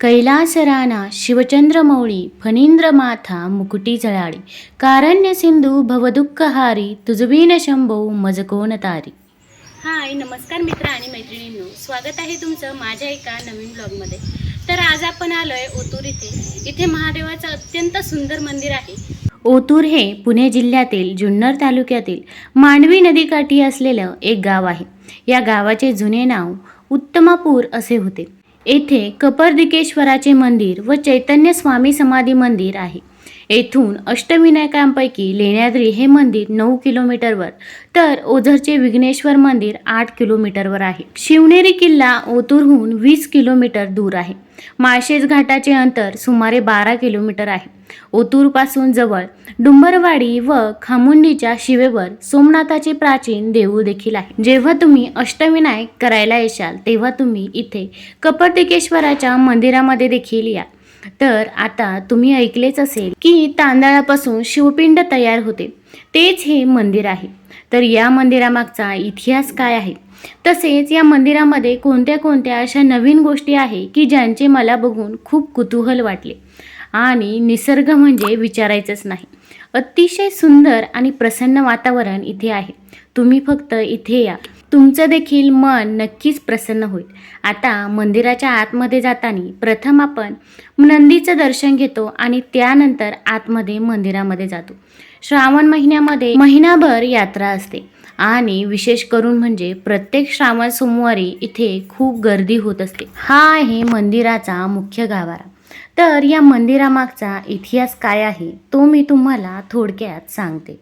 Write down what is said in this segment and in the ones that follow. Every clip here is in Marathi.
कैलासराना शिवचंद्रमौळी फणींद्र माथा मुकुटी जळाळी कारण्य सिंधू भवदुःखहारी तुझबीन शंभो मज कोण तारी. हाय नमस्कार मित्र आणि मैत्रिणींनो. स्वागत आहे तुमचं माझ्या एका नवीन ब्लॉगमध्ये. तर आज आपण आलोय ओतूर इथे. इथे महादेवाचं अत्यंत सुंदर मंदिर आहे. ओतूर हे पुणे जिल्ह्यातील जुन्नर तालुक्यातील मांडवी नदीकाठी असलेलं एक गाव आहे. या गावाचे जुने नाव उत्तमापूर असे होते. येथे कपर्दिकेश्वराचे मंदिर व चैतन्य स्वामी समाधी मंदिर आहे. येथून अष्टविनायकांपैकी लेण्याद्री हे मंदिर नऊ किलोमीटरवर तर ओझरचे विघ्नेश्वर मंदिर आठ किलोमीटरवर आहे. शिवनेरी किल्ला ओतूरहून वीस किलोमीटर दूर आहे. माळशेज घाटाचे अंतर सुमारे बारा किलोमीटर आहे. ओतूरपासून जवळ डुंबरवाडी व खामुंडीच्या शिवेवर सोमनाथाचे प्राचीन देऊळ देखील आहे. जेव्हा तुम्ही अष्टविनायक करायला येशाल तेव्हा तुम्ही इथे कपर्तिकेश्वराच्या मंदिरामध्ये देखील या. तर आता तुम्ही ऐकलेच असेल की तांदळापासून शिवपिंड तयार होते. तेच हे मंदिर आहे. तर या मंदिरामागचा इतिहास काय आहे? तसेच या मंदिरामध्ये कोणत्या कोणत्या अशा नवीन गोष्टी आहे की ज्यांचे मला बघून खूप कुतूहल वाटले? आणि निसर्ग म्हणजे विचारायचंच नाही. अतिशय सुंदर आणि प्रसन्न वातावरण इथे आहे. तुम्ही फक्त इथे या. तुमचं देखील मन नक्कीच प्रसन्न होईल. आता मंदिराच्या आतमध्ये जाताना प्रथम आपण नंदीचं दर्शन घेतो आणि त्यानंतर आतमध्ये मंदिरामध्ये जातो. श्रावण महिन्यामध्ये महिनाभर यात्रा असते आणि विशेष करून म्हणजे प्रत्येक श्रावण सोमवारी इथे खूप गर्दी होत असते. हा आहे मंदिराचा मुख्य गाभारा. तर या मंदिरामागचा इतिहास काय आहे तो मी तुम्हाला थोडक्यात सांगते.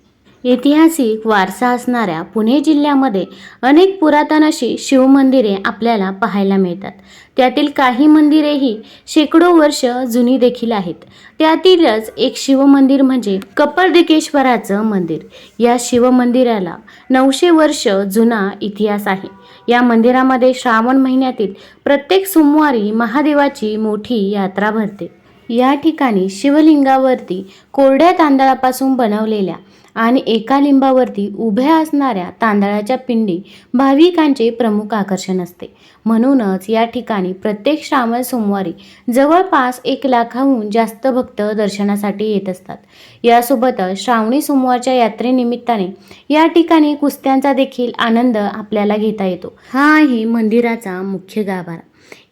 ऐतिहासिक वारसा असणाऱ्या पुणे जिल्ह्यामध्ये अनेक पुरातन अशी शिवमंदिरे आपल्याला पाहायला मिळतात. त्यातील काही मंदिरेही शेकडो वर्ष जुनी देखील आहेत. त्यातीलच एक शिवमंदिर म्हणजे कपर्दिकेश्वराचं मंदिर. या शिवमंदिराला नऊशे वर्ष जुना इतिहास आहे. या मंदिरामध्ये श्रावण महिन्यातील प्रत्येक सोमवारी महादेवाची मोठी यात्रा भरते. या ठिकाणी शिवलिंगावरती कोरड्या तांदळापासून बनवलेल्या आणि एका लिंबावरती उभ्या असणाऱ्या तांदळाच्या पिंडी भाविकांचे प्रमुख आकर्षण असते. म्हणूनच या ठिकाणी प्रत्येक श्रावण सोमवारी जवळपास एक लाखाहून जास्त भक्त दर्शनासाठी येत असतात. यासोबतच श्रावणी सोमवारच्या यात्रेनिमित्ताने या ठिकाणी कुस्त्यांचा देखील आनंद आपल्याला घेता येतो. हा आहे मंदिराचा मुख्य गाभारा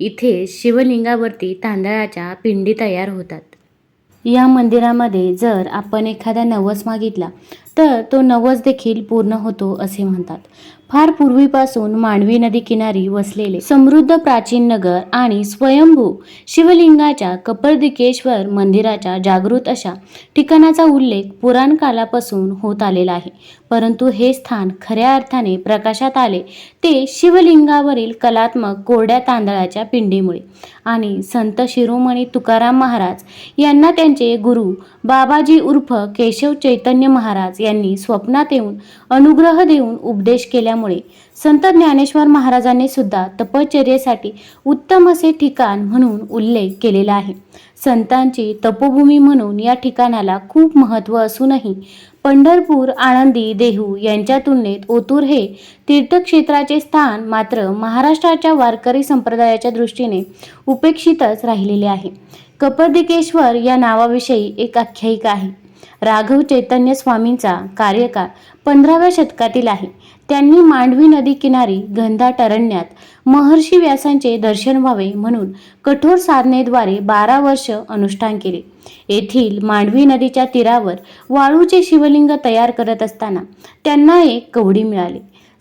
इथे शिवलिंगावरती तांदळाच्या पिंडी तयार होतात. या मंदिरामध्ये जर आपण एखादा नवस मागितला तर तो नवस देखील पूर्ण होतो असे म्हणतात. फार पूर्वीपासून मांडवी नदी किनारी वसलेले समृद्ध प्राचीन नगर आणि स्वयंभू शिवलिंगाच्या कपर्दिकेश्वर मंदिराच्या जागृत अशा ठिकाणाचा उल्लेख पुराण कालापासून होत आलेला आहे. परंतु हे स्थान खऱ्या अर्थाने प्रकाशात आले ते शिवलिंगावरील कलात्मक कोरड्या तांदळाच्या पिंडीमुळे. आणि संत शिरोमणी तुकाराम महाराज यांना त्यांचे गुरु बाबाजी उर्फ केशव चैतन्य महाराज यांनी स्वप्नात येऊन अनुग्रह देऊन उपदेश केल्यामुळे संत ज्ञानेश्वर महाराजांनी सुद्धा तपश्चर्येसाठी उत्तम असे ठिकाण म्हणून उल्लेख केलेला आहे. संतांची तपोभूमी म्हणून या ठिकाणाला खूप महत्त्व असूनही पंढरपूर आनंदी देहू यांच्या तुलनेत ओतूर हे तीर्थक्षेत्राचे स्थान मात्र महाराष्ट्राच्या वारकरी संप्रदायाच्या दृष्टीने उपेक्षितच राहिलेले आहे. कपर्दिकेश्वर या नावाविषयी एक आख्यायिका आहे. राघव चैतन्य स्वामींचा कार्यकाळ पंधराव्या शतकातील आहे. त्यांनी मांडवी नदी किनारी घनदाट अरण्यात महर्षी व्यासांचे दर्शन व्हावे म्हणून कठोर साधनेद्वारे बारा वर्ष अनुष्ठान केले. येथील मांडवी नदीच्या तीरावर वाळूचे शिवलिंग तयार करत असताना त्यांना एक कवडी मिळाली.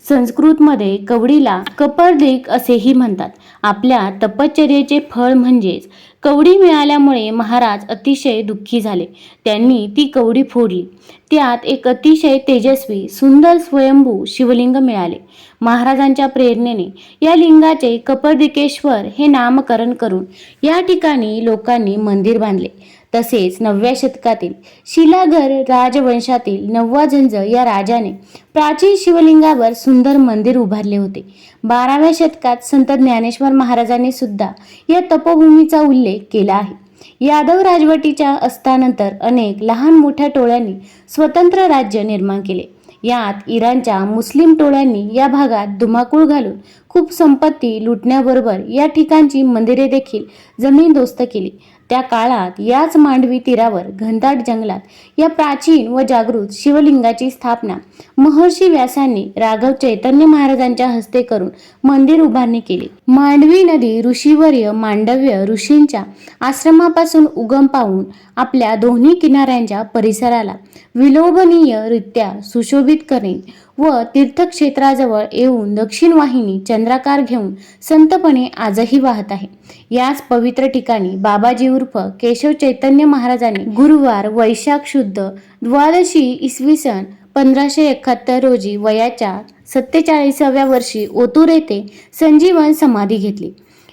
संस्कृतमध्ये कवडीला कपर्दिक असेही म्हणतात. आपल्या तपश्चर्येचे फळ म्हणजेच कवडी मिळाल्यामुळे महाराज अतिशय दुःखी झाले. त्यांनी ती कवडी फोडली. त्यात एक अतिशय तेजस्वी सुंदर स्वयंभू शिवलिंग मिळाले. महाराजांच्या प्रेरणेने या लिंगाचे कपर्दिकेश्वर हे नामकरण करून या ठिकाणी लोकांनी मंदिर बांधले. तसेच नवव्या शतकातील शिलागर राजवंशातील नववा झंज या राजाने प्राचीन शिवलिंगावर सुंदर मंदिर उभारले होते. बाराव्या शतकात संत ज्ञानेश्वर महाराजांनी सुद्धा या तपोभूमीचा उल्लेख केला आहे. यादव राजवटीच्या अस्तानंतर अनेक लहान मोठ्या टोळ्यांनी स्वतंत्र राज्य निर्माण केले. यात इराणच्या मुस्लिम टोळ्यांनी या भागात धुमाकूळ घालून खूप संपत्ती लुटण्याबरोबर या ठिकाणची मंदिरे देखील जमीनदोस्त केली. त्या काळात याच मांडवी तीरावर घनदाट जंगलात या प्राचीन व जागृत शिवलिंगाची स्थापना महर्षी व्यासांनी राघव चैतन्य महाराजांच्या हस्ते करून मंदिर उभारणी केली. मांडवी नदी ऋषीवर्य मांडव्य ऋषींच्या आश्रमापासून उगम पावून आपल्या दोन्ही किनाऱ्यांच्या परिसराला विलोभनीयरित्या सुशोभित करणे व तीर्थक्षेत्राजवळ येऊन दक्षिण वाहिनी चंद्राकार घेऊन संतपणे आजही वाहत आहे. याच पवित्र ठिकाणी बाबाजी उर्फ केशव चैतन्य महाराजांनी गुरुवार वैशाख शुद्ध द्वादशी इसवी सन पंधराशे एकाहत्तर रोजी वयाच्या सत्तेचाळीसाव्या वर्षी ओतूर येथे संजीवन समाधी घेतली.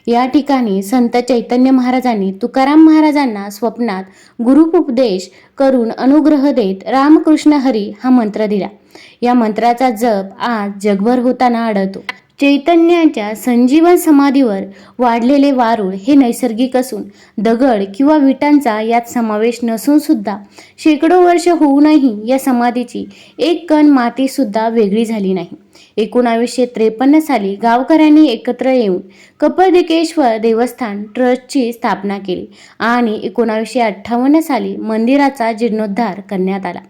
या ठिकाणी संत चैतन्य महाराजांनी तुकाराम महाराजांना स्वप्नात गुरुपदेश करून अनुग्रह देत रामकृष्ण हरी हा मंत्र दिला. या मंत्राचा जप आज जगभर होताना आढळतो. चैतन्याच्या संजीवन समाधीवर वाढलेले वारूळ हे नैसर्गिक असून दगड किंवा विटांचा यात समावेश नसून सुद्धा शेकडो वर्ष होऊनही या समाधीची एक कण माती सुद्धा वेगळी झाली नाही. एकोणावीसशे त्रेपन्न साली गावकऱ्यांनी एकत्र येऊन कपरदिकेश्वर देवस्थान ट्रस्टची स्थापना केली आणि एकोणावीसशे अठ्ठावन्न साली मंदिराचा जीर्णोद्धार करण्यात आला.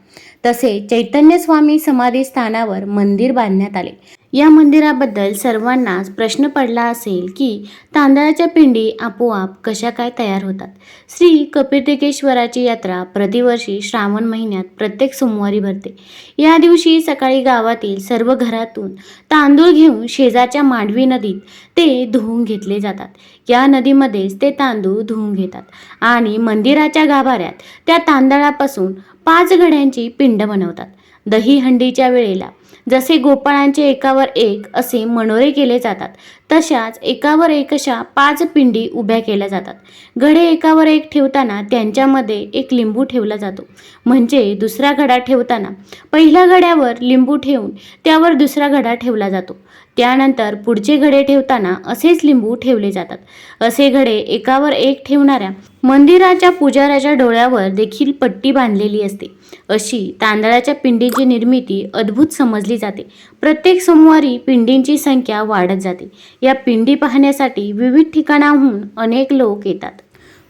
तसे चैतन्य स्वामी समाधी स्थानावर मंदिर बांधण्यात आले. या मंदिराबद्दल सर्वांनाच प्रश्न पडला असेल की तांदळाच्या पिंडी आपोआप कशा काय तयार होतात? श्री कपिर्तिकेश्वराची यात्रा प्रतिवर्षी श्रावण महिन्यात प्रत्येक सोमवारी भरते. या दिवशी सकाळी गावातील सर्व घरातून तांदूळ घेऊन शेजारच्या मांडवी नदीत ते धुवून घेतले जातात. या नदीमध्येच ते तांदूळ धुवून घेतात आणि मंदिराच्या गाभाऱ्यात त्या तांदळापासून पाच घड्यांची पिंड बनवतात. दहीहंडीच्या वेळेला. जसे गोपाळांचे एकावर एक असे मनोरे केले जातात. तशाच एकावर एक अशा पाच पिंडी उभ्या केल्या जातात. घडे एकावर एक ठेवताना त्यांच्यामध्ये एक लिंबू ठेवला जातो. म्हणजे दुसरा घडा ठेवताना पहिल्या घड्यावर लिंबू ठेवून त्यावर दुसरा घडा ठेवला जातो. त्यानंतर पुढचे घडे ठेवताना असेच लिंबू ठेवले जातात. असे घडे एकावर एक ठेवणाऱ्या मंदिराच्या पुजाऱ्याच्या डोळ्यावर देखील पट्टी बांधलेली असते. अशी तांदळाच्या पिंडीची निर्मिती अद्भुत समजली जाते. प्रत्येक सोमवारी पिंडींची संख्या वाढत जाते. या पिंडी पाहण्यासाठी विविध ठिकाणाहून अनेक लोक येतात.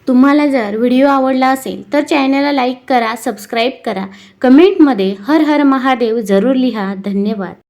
तुम्हाला जर व्हिडिओ आवडला असेल तर चॅनलला लाईक करा सबस्क्राईब करा. कमेंटमध्ये हर हर महादेव जरूर लिहा. धन्यवाद.